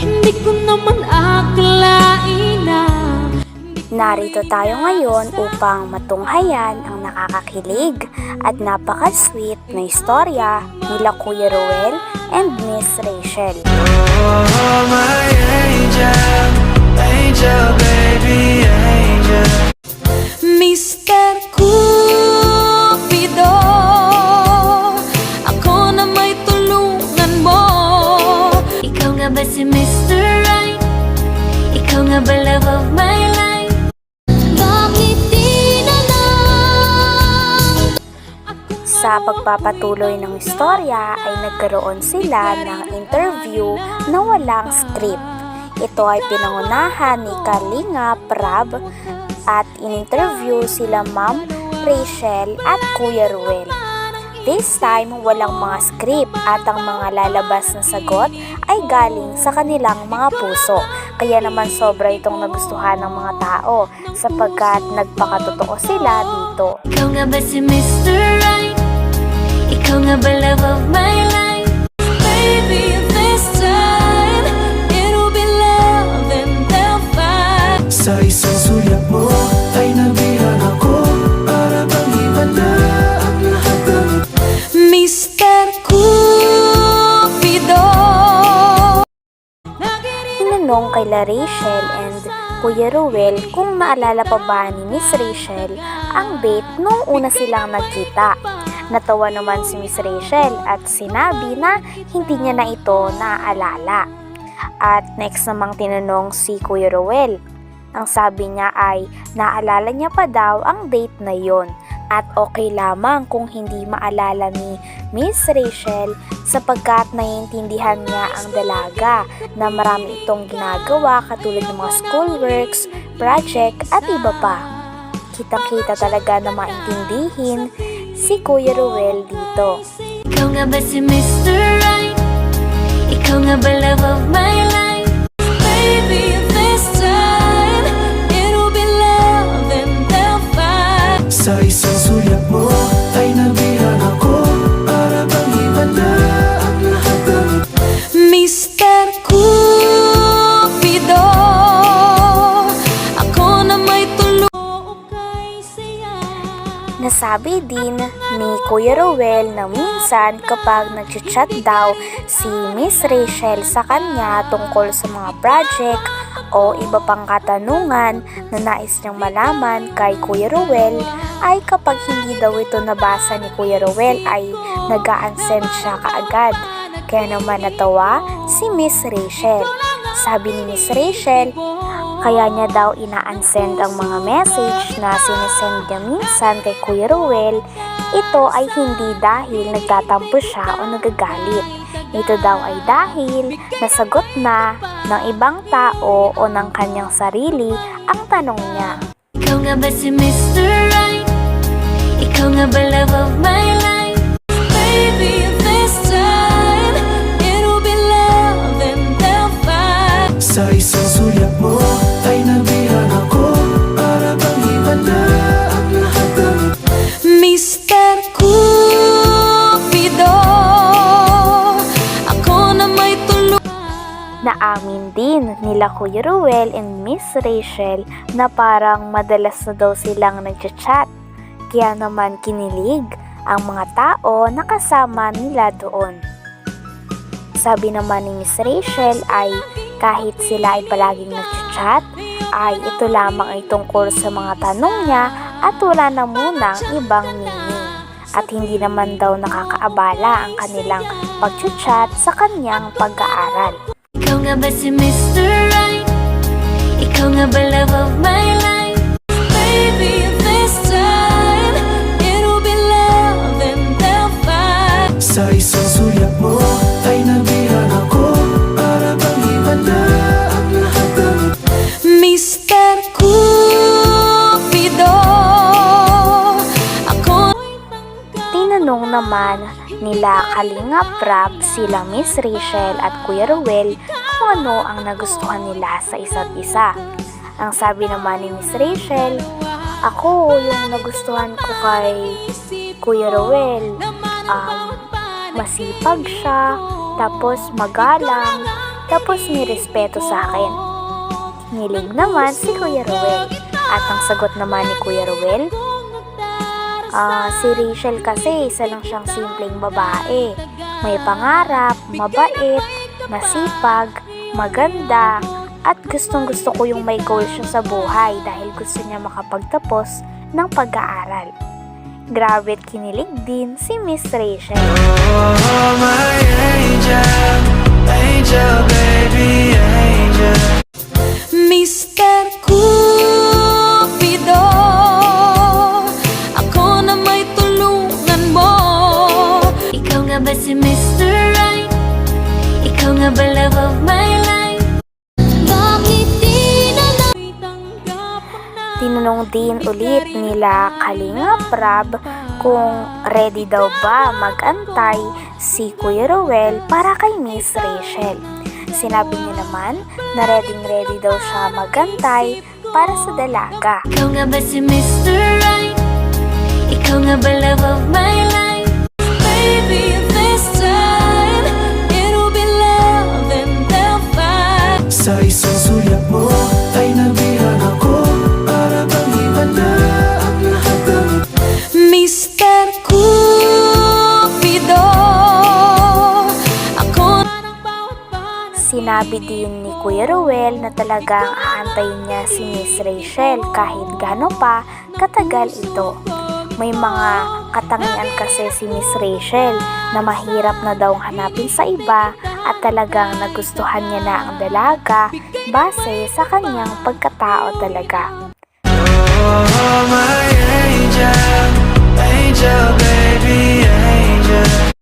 Hindi ko naman akalain na Narito tayo ngayon upang matunghayan ang nakakakilig at napaka-sweet na istorya nila Kuya Ruel and Miss Rachel. Oh, my angel, Sa pagpapatuloy ng istorya ay nagkaroon sila ng interview na walang script. Ito ay pinangunahan ni Kalinga Prab at in-interview sila Ma'am Rachel at Kuya Ruel. This time, walang mga script at ang mga lalabas na sagot ay galing sa kanilang mga puso. Kaya naman sobra itong nagustuhan ng mga tao sapagkat nagpakatotoo sila dito. Ikaw nga ba si Mr. Right? Ikaw nga ba love of my life? Baby, this time It'll be love and they'll fight Sa isang sulyap mo ay nabihan ako Para bang iba na ang lahat ng Mr. Cupido Tinanong kay La Rachel and Kuya Ruel kung naalala pa ba ni Miss Rachel ang date nung una silang nagkita. Natawa naman si Miss Rachel at sinabi na hindi niya na ito naaalala. At next namang tinanong si Kuya Ruel. Ang sabi niya ay naalala niya pa daw ang date na yon at okay lamang kung hindi maalala ni Miss Rachel sapagkat naiintindihan niya ang dalaga na marami itong ginagawa katulad ng mga schoolworks, project at iba pa. Kitang-kita talaga na maintindihin si Kuya Ruel dito. Ikaw nga ba si Mr. Right? Ikaw nga ba love of my Nasabi din ni Kuya Rowell na minsan kapag nag-chat daw si Miss Rachel sa kanya tungkol sa mga project o iba pang katanungan na nais niyang malaman kay Kuya Rowell ay kapag hindi daw ito nabasa ni Kuya Rowell ay nag unsend siya kaagad. Kaya naman natawa si Miss Rachel. Sabi ni Miss Rachel, kaya niya daw ina-unsend ang mga message na sinesend niya minsan kay Kuya Ruel. Ito ay hindi dahil nagtatampo siya o nagagalit. Ito daw ay dahil nasagot na ng ibang tao o ng kanyang sarili ang tanong niya. Ikaw nga ba si Mr. Right? Ikaw nga ba love of my life? Baby, this time It'll be love and they'll fight Sa isang sulyap mo ay nabihan ako Para bang iba na ang lahat ng Mr. Cupido Ako na may tulong Naamin din nila Kuya Ruel and Miss Rachel na parang madalas na daw silang nagchat Kaya naman kinilig ang mga tao na kasama nila doon. Sabi naman ni Miss Rachel ay kahit sila ay palaging nagchat ay ito lamang ay tungkol sa mga tanong niya at wala na munang ibang meaning. At hindi naman daw nakakaabala ang kanilang pagchat sa kanyang pag-aaral. Ikaw nga ba si Mr. Right? Ikaw nga ba love of my life? Baby, this time It'll be love and they'll fight Sa isang sulyap mo nila Kalinga Prab sila Miss Rachel at Kuya Ruel kung ano ang nagustuhan nila sa isa't isa. Ang sabi naman ni Miss Rachel, ako yung nagustuhan ko kay Kuya Ruel, um, masipag siya, tapos magalang, tapos may respeto sa akin. Nilig naman si Kuya Ruel. At ang sagot naman ni Kuya Ruel, Ah, si Rachel kasi isa lang siyang simpleng babae. May pangarap, mabait, masipag, maganda, at gustong gusto ko yung may goal siya sa buhay dahil gusto niya makapagtapos ng pag-aaral. Grabe at kinilig din si Miss Rachel. Oh, Tinanong din ulit nila Kalinga Prab kung ready daw ba magantay si Kuya Rowel para kay Miss Rachel. Sinabi niya naman na ready ready daw siya magantay para sa dalaga. Ikaw nga ba si Mr. Right? Ikaw nga ba love of my life? Baby, this time It'll be love and they'll fight Sa isang sulyap mo Sinabi din ni Kuya Rowel na talagang aantayin niya si Miss Rachel kahit gaano pa katagal ito. May mga katangian kasi si Miss Rachel na mahirap na daw hanapin sa iba at talagang nagustuhan niya na ang dalaga base sa kanyang pagkatao talaga. Oh, my angel, angel, baby, angel.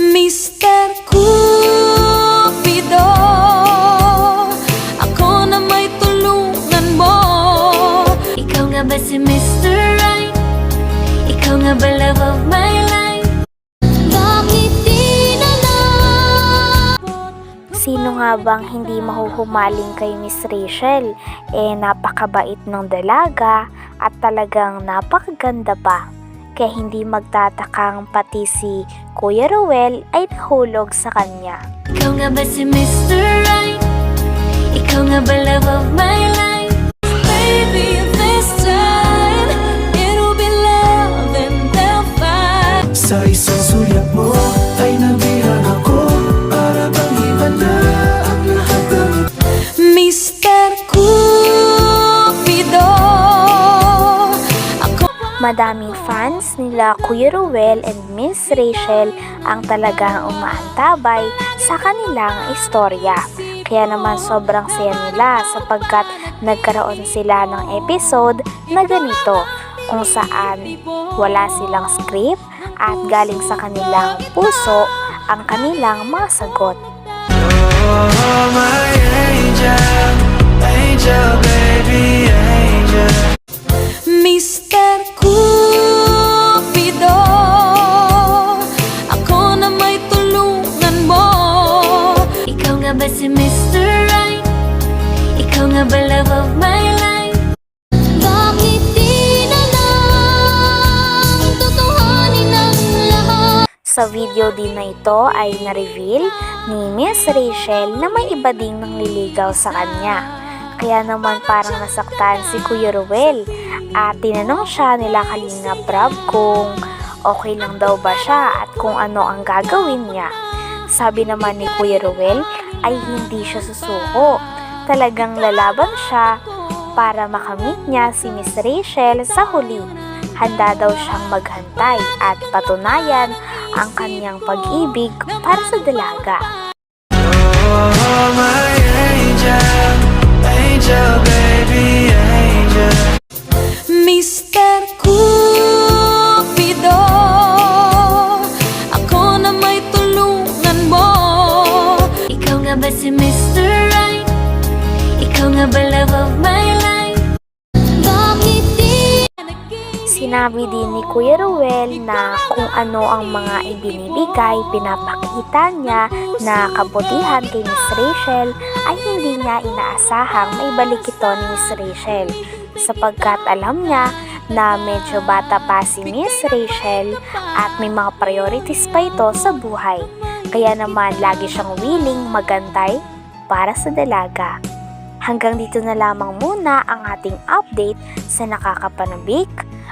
Mr. ba si Mr. Right? Ikaw nga ba love of my life? Bakit di na lang Sino nga bang hindi mahuhumaling kay Miss Rachel? Eh napakabait ng dalaga at talagang napakaganda pa. Kaya hindi magtatakang pati si Kuya Ruel ay nahulog sa kanya. Ikaw nga ba si Mr. Right? Ikaw nga ba love of my life? Sa isang sulyap mo ay nabihan ako Para bang iba na ang lahat ng Mr. Cupido Ako Madaming fans nila Kuya Ruel and Miss Rachel ang talagang umaantabay sa kanilang istorya. Kaya naman sobrang saya nila sapagkat nagkaroon sila ng episode na ganito kung saan wala silang script at galing sa kanilang puso ang kanilang mga sagot. Oh, my angel, angel, baby, angel. Mr. Sa video din na ito ay na-reveal ni Miss Rachel na may iba ding nangliligaw sa kanya. Kaya naman parang nasaktan si Kuya Ruel at tinanong siya nila Kalinga Prab kung okay lang daw ba siya at kung ano ang gagawin niya. Sabi naman ni Kuya Ruel ay hindi siya susuko. Talagang lalaban siya para makamit niya si Miss Rachel sa huli. Handa daw siyang maghantay at patunayan ang kanyang pag-ibig para sa dalaga. Oh, my angel, angel, Sinabi din ni Kuya Ruel na kung ano ang mga ibinibigay, pinapakita niya na kabutihan kay Miss Rachel ay hindi niya inaasahang maibalik ito ni Miss Rachel sapagkat alam niya na medyo bata pa si Miss Rachel at may mga priorities pa ito sa buhay. Kaya naman lagi siyang willing magantay para sa dalaga. Hanggang dito na lamang muna ang ating update sa nakakapanabik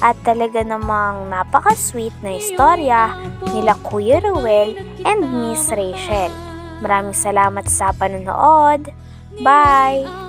at talaga namang napaka-sweet na istorya nila Kuya Ruel and Miss Rachel. Maraming salamat sa panonood. Bye!